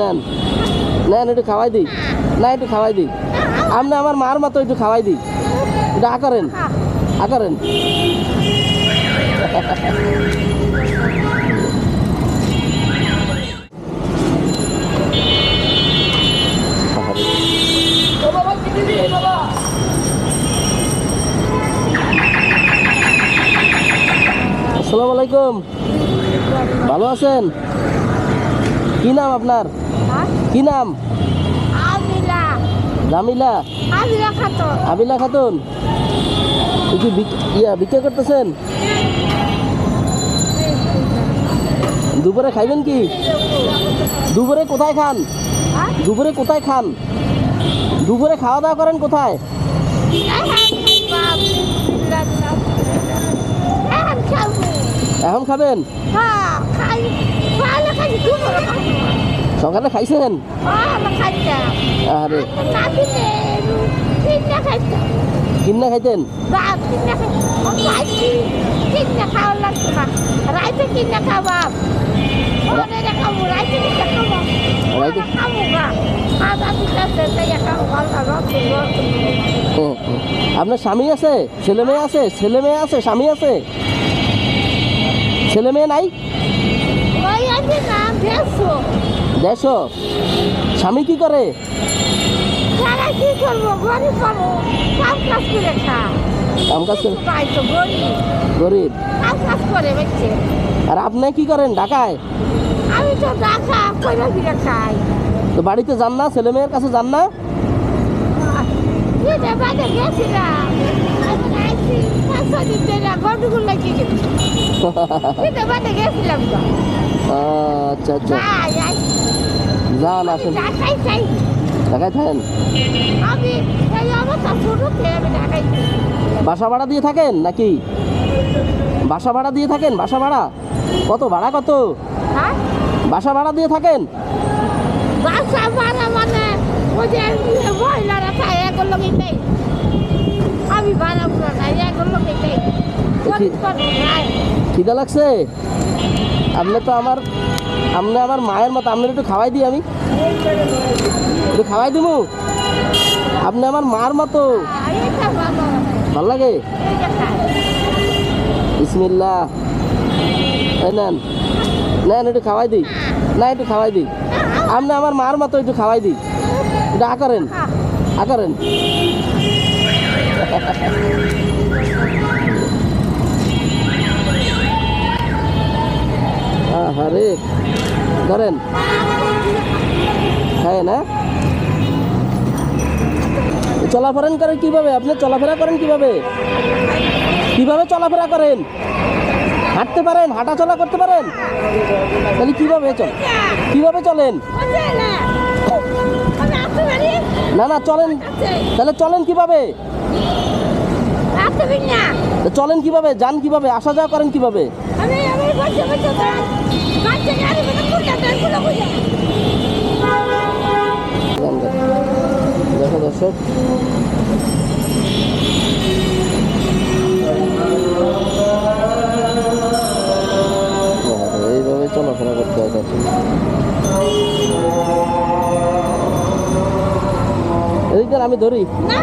নেন। নেন, একটু খাওয়াই দিই। না, একটু খাওয়াই দিই। আপনি আমার মার মতো একটু খাওয়াই দিই। একটু আ করেন। আসসালামু আলাইকুম। ভালো আছেন? কি নাম আপনার? কি নাম? আমিলা। জামিলা আবিলা খাতুন। কি ইয়া বিক্রি করতেছেন? দুপুরে খাইবেন কি? দুপুরে কোথায় খান? দুপুরে কোথায় খান? দুপুরে খাওয়া দাওয়া করেন কোথায়? এখন খাবেন? সকালে খাইছেন? আরে। কিন্না খাইতেন। আপনার স্বামী আছে? ছেলে মেয়ে আছে? ছেলে মেয়ে আছে? স্বামী আছে? ছেলে মেয়ে নাই? দেড়শো স্বামী কি করে? তারা কি করব? গরিব পাবো কাজ কাজ করে খা কাম কাজ করে? পাই তো গরিব। গরিব? কাজ কাজ করে আর আপনি কি করেন ঢাকায়? আমি তো ডাকা কইরা ফিরে খাই। তো বাড়িতে যান না ছেলে মেয়ের কাছে যান না? গেছিলাম। আচ্ছা আচ্ছা। যান আসেন। ঢাকায় থাকেন বাসা ভাড়া দিয়ে থাকেন নাকি? বাসা ভাড়া দিয়ে থাকেন? বাসা ভাড়া? কত ভাড়া কত? হ্যাঁ বাসা ভাড়া দিয়ে থাকেন? বাসা ভাড়া মানে ওই যে মহিলারা খায় এগুলো নেই। আমি ভাড়া পুরো নাই এগুলো নেই। কি- খিদা লাগছে? আপনি তো আমার আপনি আমার মায়ের মতো আপনার একটু খাওয়াই দিই আমি। একটু খাওয়াই দিব আপনি আমার মার মতো। ভালো লাগে? বিসমিল্লা নেন নেন, একটু খাওয়াই দিই। না, একটু খাওয়াই দিই। আপনি আমার মার মতো একটু খাওয়াই দিই। একটু আ করেন। আ ধরেন। খায় না? চলাফেরা করেন কীভাবে? আপনি চলাফেরা করেন কীভাবে? কীভাবে চলাফেরা করেন? হাঁটতে পারেন? হাঁটা চলা করতে পারেন? তাহলে কীভাবে চল কীভাবে চলেন? না না চলেন। তাহলে চলেন কীভাবে? চলেন কীভাবে? যান কীভাবে? আসা যাওয়া করেন কীভাবে। দেখো দর্শক। এইভাবে চলাফেরা করতে হয় তার জন্য। এদিকে আমি ধরি। না।